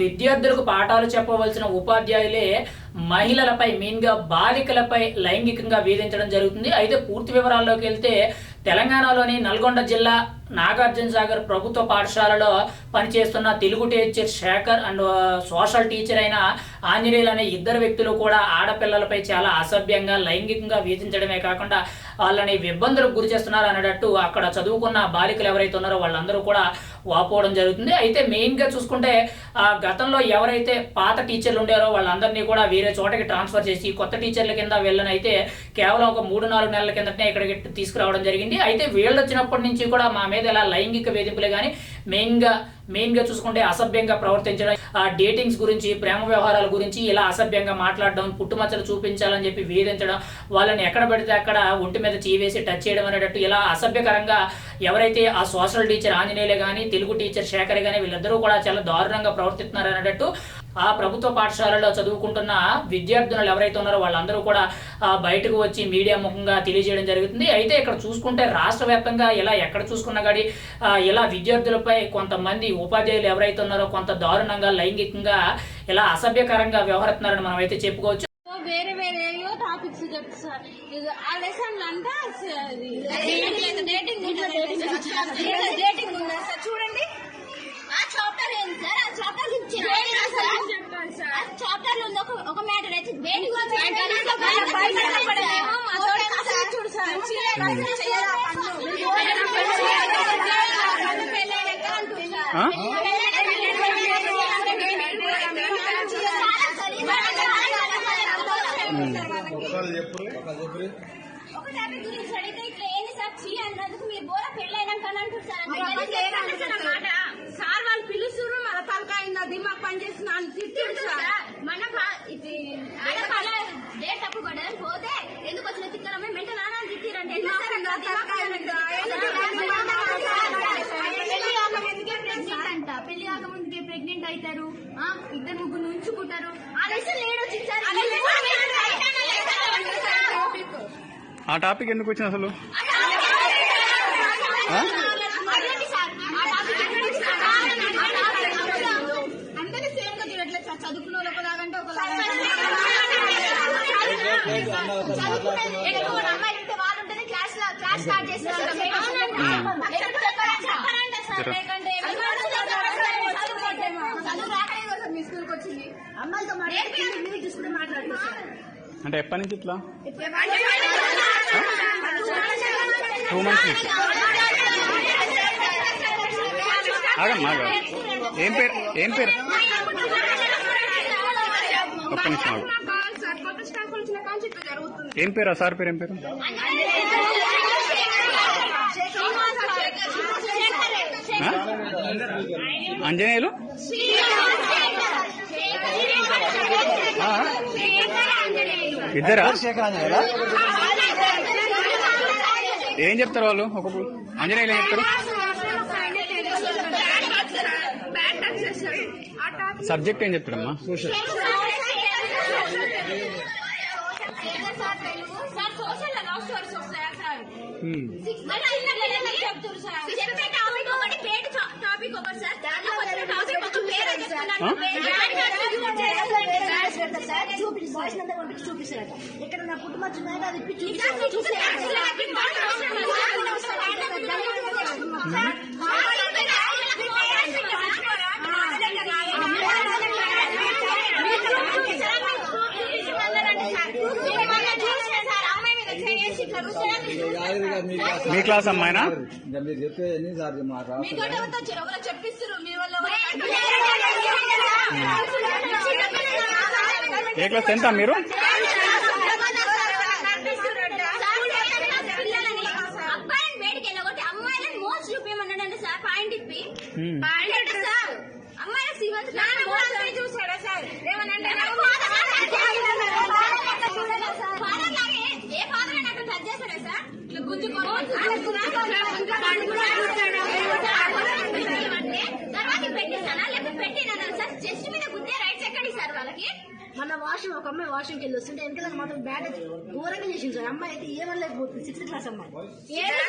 విద్యార్థులకు పాఠాలు చెప్పవలసిన ఉపాధ్యాయులే మహిళలపై మెయిన్గా బాలికలపై లైంగికంగా వేధించడం జరుగుతుంది. అయితే పూర్తి వివరాల్లోకి వెళ్తే తెలంగాణలోని నల్గొండ జిల్లా నాగార్జున సాగర్ ప్రభుత్వ పాఠశాలలో పనిచేస్తున్న Telugu teacher Shekhar and social teacher అయిన ఆంజనేయులు అనే ఇద్దరు వ్యక్తులు కూడా ఆడపిల్లలపై చాలా అసభ్యంగా లైంగికంగా వేధించడమే కాకుండా వాళ్ళని ఇబ్బందులకు గురి చేస్తున్నారు అనేటట్టు అక్కడ చదువుకున్న బాలికలు ఎవరైతే ఉన్నారో వాళ్ళందరూ కూడా వాపోవడం జరుగుతుంది. అయితే మెయిన్గా చూసుకుంటే ఆ గతంలో ఎవరైతే పాత టీచర్లు ఉండారో వాళ్ళందరినీ కూడా వేరే చోటకి ట్రాన్స్ఫర్ చేసి కొత్త టీచర్ల కింద వెళ్ళనైతే కేవలం ఒక మూడు నాలుగు నెలల కిందటనే ఇక్కడికి తీసుకురావడం జరిగింది. అయితే వీళ్ళు వచ్చినప్పటి నుంచి కూడా మా మీద ఇలా లైంగిక వేధింపులే కానీ మెయిన్గా మెయిన్గా చూసుకుంటే అసభ్యంగా ప్రవర్తించడం ఆ డేటింగ్స్ గురించి ప్రేమ వ్యవహారాల గురించి ఇలా అసభ్యంగా మాట్లాడడం పుట్టుమచ్చలు చూపించాలని చెప్పి వేధించడం వాళ్ళని ఎక్కడ పడితే అక్కడ ఒంటి మీద చీవేసి టచ్ చేయడం అనేటట్టు ఇలా అసభ్యకరంగా ఎవరైతే ఆ సోషల్ టీచర్ ఆంజనేయులే కానీ తెలుగు టీచర్ శేఖర్ కానీ వీళ్ళందరూ కూడా చాలా దారుణంగా ప్రవర్తిస్తున్నారు అనేటట్టు ఆ ప్రభుత్వ పాఠశాలలో చదువుకుంటున్న విద్యార్థులు ఎవరైతే ఉన్నారో వాళ్ళందరూ కూడా ఆ, బయటకు వచ్చి మీడియా ముఖంగా తెలియజేయడం జరుగుతుంది. అయితే ఇక్కడ చూసుకుంటే రాష్ట్ర వ్యాప్తంగా ఇలా ఎక్కడ చూసుకున్నా కానీ ఆ, ఇలా విద్యార్థులపై కొంతమంది ఉపాధ్యాయులు ఎవరైతే ఉన్నారో కొంత దారుణంగా లైంగికంగా ఇలా అసభ్యకరంగా వ్యవహరిస్తున్నారని మనం అయితే చెప్పుకోవచ్చు. వేరే వేరే టాపిక్స్ చెప్తా సార్. ఇది ఆ లెసన్ అంతా డేటింగ్ డేటింగ్ ఉందా సార్? చూడండి. సార్ వాళ్ళు పిలుస్తున్నారు మన తలకాయిందా దిమాగ్ పని ఆ టాపిక్ ఎందుకు వచ్చింది అసలు? అదేంటి సార్ ఆ టాపిక్ ఎక్కడ వచ్చింది? అందరూ సేమ్గా తిరగట్లేదు సార్ చదువుకున్న వాళ్ళు ఒకలాగంటే ఒకలాగా ఎక్కువ అమ్మాయిలు ఉంటే వాళ్ళు ఉంటేనే క్లాస్లో క్లాస్ స్టార్ట్ చేస్తారు చెప్పరంట సార్ లేకంటే చదువు రాకనే కదా మీ స్కూల్కి వచ్చింది అమ్మాయితో మాట్లాడుతున్నారు అంటే ఎప్పటి నుంచి ఇట్లా? టూ మంత్స్ నుంచి. ఆగమ్మా ఆగ. ఏం పేరు? ఏం పేరు? ఒక్క నిమిషం ఆగు. ఏం పేరు? ఆ సార్ పేరు ఏం పేరు? అంజనేయులు ఆ? ఇద్దరా? ఏం చెప్తారు వాళ్ళు? ఒక్కొక్కరు అంజనేయులు ఏం చెప్తారు? సబ్జెక్ట్ ఏం చెప్తారమ్మా? సార్ సోషల్ లవ్ స్టోరీస్ వస్తాయా సార్ హ్మ్. చెప్తారు సార్ చెప్పే టాపిక్ ఒకటి పేరు టాపిక్ ఒకటి సార్ దాంట్లో వచ్చిన టాపిక్ ఒక పేరు చెప్తున్నాను. ఆ? చూపిస్తారట ఇక్కడ నా పుట్టుమచ్చు ఉన్నాయో అది ఇప్పి మీ క్లాస్ అమ్మాయినా మీరు చెప్పే ఎన్నిసార్లు మా రాష్ట్ర చెప్పిస్తారు మీ వల్ల ఏ క్లాస్? ఎంత మీరు? అబ్బాయిని మన వాష్రూమ్ ఒక అమ్మాయి వాష్రూమ్కి వెళ్ళి వస్తుంటే వెనకాల మాత్రం బ్యాడ్ ఘోరంగా చేసింది సార్. అమ్మాయి అయితే ఏమనలేకపోతుంది. సిక్స్త్ క్లాస్ అమ్మాయి. ఏడు